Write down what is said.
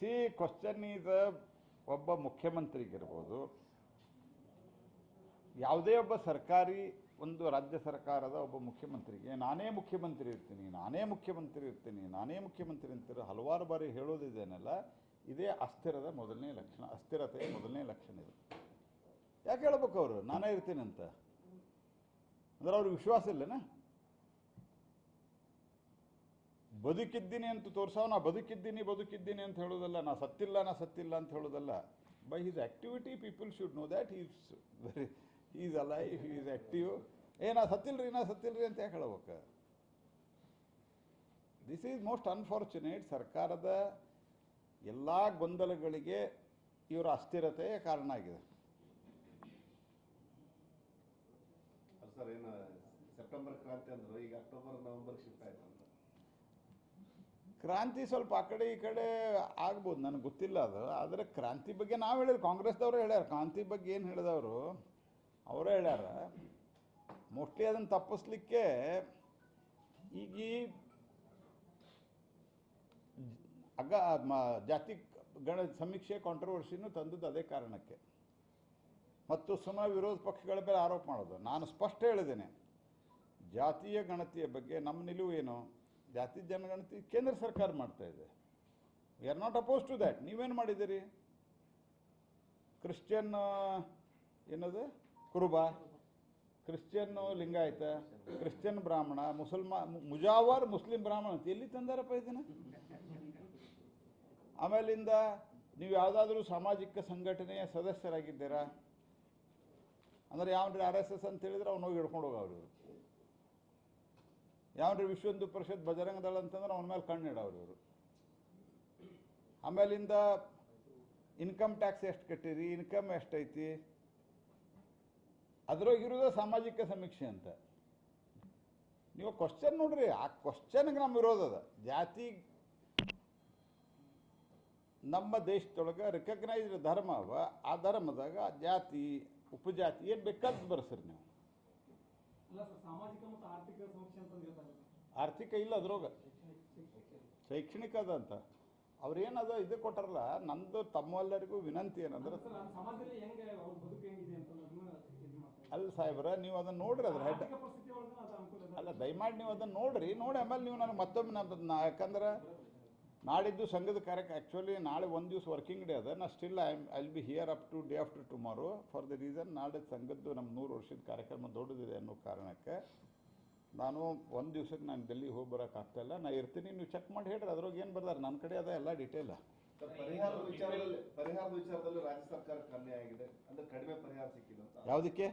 C question is ಒಬ್ಬ ಮುಖ್ಯಮಂತ್ರಿಗಿರ್ಬೋದು. ಯಾವುದೇ ಒಬ್ಬ ಸರ್ಕಾರಿ ಒಂದು ರಾಜ್ಯ ಸರ್ಕಾರದ ಒಬ್ಬ ಮುಖ್ಯಮಂತ್ರಿಗೆ, ನಾನೇ ಮುಖ್ಯಮಂತ್ರಿ ಇರ್ತೀನಿ, ನಾನೇ ಮುಖ್ಯಮಂತ್ರಿ ಇರ್ತೀನಿ, ನಾನೇ ಮುಖ್ಯಮಂತ್ರಿ ಅಂತೀರ ಹಲವಾರು ಬಾರಿ ಹೇಳೋದಿದೇನಲ್ಲ ಇದೇ ಅಸ್ಥಿರದ ಮೊದಲನೇ ಲಕ್ಷಣ, ಅಸ್ಥಿರತೆಯ ಮೊದಲನೇ ಲಕ್ಷಣ ಇದು. ಯಾಕೆ ಹೇಳ್ಬೇಕು ಅವರು? ನಾನೇ ಇರ್ತೀನಿ ಅಂತ. ಅಂದ್ರೆ ಅವ್ರಿಗೆ ವಿಶ್ವಾಸ ಇಲ್ಲನಾ? ಬದುಕಿದ್ದೀನಿ ಅಂತ ತೋರ್ಸೋ, ನಾ ಬದುಕಿದ್ದೀನಿ ಬದುಕಿದ್ದೀನಿ ಅಂತ ಹೇಳೋದಲ್ಲ, ನಾ ಸತ್ತಿಲ್ಲ ನಾ ಸತ್ತಿಲ್ಲ ಅಂತ ಹೇಳೋದಲ್ಲ by his activity people should know that is very is ಅಲ್ಲ ಈಸ್ ಆಕ್ಟಿವ್ ಏ ನಾ ಸತ್ತಿಲ್ರಿ ನಾ ಸತ್ತಿಲ್ರಿ ಅಂತ ಯಾಕೆ ಹೇಳ್ಬೇಕು? ದಿಸ್ ಈಸ್ ಮೋಸ್ಟ್ ಅನ್ಫಾರ್ಚುನೇಟ್ ಸರ್ಕಾರದ ಎಲ್ಲ ಗೊಂದಲಗಳಿಗೆ ಇವರ ಅಸ್ಥಿರತೆ ಕಾರಣ ಆಗಿದೆ. ಸರ್ ಏನು ಸೆಪ್ಟೆಂಬರ್ ಕ್ರಾಂತಿ ಅಂದ್ರು ಈಗ ಅಕ್ಟೋಬರ್ ನವೆಂಬರ್ ಶಿಫ್ಟ್ ಆಯ್ತು ಕ್ರಾಂತಿ ಸ್ವಲ್ಪ ಆ ಕಡೆ ಈ ಕಡೆ ಆಗ್ಬೋದು ನನಗೆ ಗೊತ್ತಿಲ್ಲ ಅದು. ಆದರೆ ಕ್ರಾಂತಿ ಬಗ್ಗೆ ನಾವು ಹೇಳಿದ್ರು ಕಾಂಗ್ರೆಸ್ದವರು ಹೇಳ್ಯಾರ. ಕ್ರಾಂತಿ ಬಗ್ಗೆ ಏನು ಹೇಳಿದವರು? ಅವರೇ ಹೇಳ್ಯಾರ ಮೋಸ್ಟ್ಲಿ ಅದನ್ನು ತಪ್ಪಿಸ್ಲಿಕ್ಕೆ ಈಗ ಈ ಅಗ, ಮ- ಜಾತಿ ಗಣ ಸಮೀಕ್ಷೆ ಕಾಂಟ್ರವರ್ಸಿನೂ ತಂದದ್ದು ಅದೇ ಕಾರಣಕ್ಕೆ. ಮತ್ತು ಸುಮ್ಮನೆ ವಿರೋಧ ಪಕ್ಷಗಳ ಮೇಲೆ ಆರೋಪ ಮಾಡೋದು. ನಾನು ಸ್ಪಷ್ಟ ಹೇಳಿದ್ದೇನೆ, ಜಾತಿಯ ಗಣತಿಯ ಬಗ್ಗೆ ನಮ್ಮ ನಿಲುವು ಏನು? ಜಾತಿ ಜನಗಣತಿ ಕೇಂದ್ರ ಸರ್ಕಾರ ಮಾಡ್ತಾ ಇದೆ. We are not oppose to that ನೀವೇನು ಮಾಡಿದ್ದೀರಿ? ಕ್ರಿಶ್ಚಿಯನ್ ಏನದು? ಕುರುಬ ಕ್ರಿಶ್ಚಿಯನ್ ಲಿಂಗಾಯತ, ಕ್ರಿಶ್ಚಿಯನ್ ಬ್ರಾಹ್ಮಣ, ಮುಸಲ್ಮಾ, ಮುಜಾವರ್ ಮುಸ್ಲಿಂ ಬ್ರಾಹ್ಮಣ ಅಂತ ಎಲ್ಲಿ ತಂದಾರಪ್ಪ ಇದನ್ನ ಆಮೇಲಿಂದ ನೀವು ಯಾವುದಾದ್ರೂ ಸಾಮಾಜಿಕ ಸಂಘಟನೆಯ ಸದಸ್ಯರಾಗಿದ್ದೀರಾ? ಅಂದ್ರೆ ಯಾವನ್ರಿ ಆರ್ ಎಸ್ ಎಸ್ ಅಂತ ಹೇಳಿದ್ರೆ ಅವ್ನು ಹೋಗಿ ಹಿಡ್ಕೊಂಡು ಹೋಗವ್ರು. ಇವರು ಯಾವನ್ರಿ ವಿಶ್ವ ಹಿಂದೂ ಪರಿಷತ್ ಬಜರಂಗ ದಳ ಅಂತಂದ್ರೆ ಅವನ ಮೇಲೆ ಕಣ್ಣು ಇವರು. ಆಮೇಲಿಂದ ಇನ್ಕಮ್ ಟ್ಯಾಕ್ಸ್ ಎಷ್ಟು ಕಟ್ಟಿರಿ? ಇನ್ಕಮ್ ಎಷ್ಟೈತಿ? ಅದ್ರೊಳಗಿರೋದು ಸಾಮಾಜಿಕ ಸಮೀಕ್ಷೆ ಅಂತ. ನೀವು ಕ್ವಶನ್ ನೋಡ್ರಿ ಆ ಕ್ವಶನ್ಗೆ ನಮ್ಮ ಅದ. ಜಾತಿ ನಮ್ಮ ದೇಶದೊಳಗೆ ರಿಕಗ್ನೈಸ್ಡ್ ಧರ್ಮ ಅವ. ಆ ಧರ್ಮದಾಗ ಜಾತಿ ಉಪಜಾತಿ ಏನು ಬೇಕಾದ್ ಬರ್ಸ್ರಿ ನೀವು. ಆರ್ಥಿಕ ಇಲ್ಲ ಅದ್ರೊಳಗೆ. ಶೈಕ್ಷಣಿಕ ಅದ ಅಂತ. ಅವ್ರೇನದ ಇದು ಕೊಟ್ಟಾರಲ್ಲ ನಂದು ತಮ್ಮೆಲ್ಲರಿಗೂ ವಿನಂತಿ ಏನಂದ್ರೆ ಸರ್ ನಾನು ಸಮಾಜದಲ್ಲಿ ಹೆಂಗೆ ಅವ್ರ ಬದುಕು ಹೆಂಗಿದೆ ಅಂತ ಅನ್ನೋದನ್ನ ಇದು ಮಾಡ್ತಾ ಇದ್ದೀನಿ. ಅಲ್ಲ ಸಾಹೇಬ್ರ ನೀವು ಅದನ್ನ ನೋಡ್ರಿ ಅದ್ರ ಹೆಡ್ ಅಲ್ಲ ದಯಮಾಡಿ ನೀವು ಅದನ್ನ ನೋಡ್ರಿ. ನೋಡಿ ಆಮೇಲೆ ನೀವು ನನಗೆ ಮತ್ತೊಮ್ಮೆ ನಾನು ಅದನ್ನ ಯಾಕಂದ್ರೆ ನಾಳಿದ್ದು ಸಂಘದ ಕಾರ್ಯಕ್ಕೆ ಆ್ಯಕ್ಚುಲಿ ನಾಳೆ ಒಂದು ದಿವಸ ವರ್ಕಿಂಗ್ ಡೇ ಅದ. ನಾ still I I will be here up to day after tomorrow for the reason ನಾಳೆ ಸಂಘದ್ದು ನಮ್ಮ ನೂರು ವರ್ಷದ ಕಾರ್ಯಕ್ರಮ ದೊಡ್ಡದಿದೆ ಅನ್ನೋ ಕಾರಣಕ್ಕೆ ನಾನು ಒಂದು ದಿವ್ಸಕ್ಕೆ ನಾನು ಡೆಲ್ಲಿ ಹೋಗಿ ಬರೋಕ್ಕಾಗ್ತಾಯಿಲ್ಲ ನಾ ಇರ್ತೀನಿ ನೀವು ಚೆಕ್ ಮಾಡಿ ಹೇಳ್ರಿ. ಅದ್ರಾಗ ಏನು ಬರ್ದಾರೆ? ನನ್ನ ಕಡೆ ಅದ ಎಲ್ಲ ಡೀಟೇಲ್ ಪರಿಹಾರದ ವಿಚಾರದಲ್ಲಿ ಪರಿಹಾರದ ವಿಚಾರದಲ್ಲಿ ರಾಜ್ಯ ಅನ್ಯಾಯ ಆಗಿದೆ. ಅಂದ್ರೆ ಕಡಿಮೆ ಪರಿಹಾರ ಸಿಕ್ಕಿದೆ ಅಂತ. ಯಾವುದಕ್ಕೆ?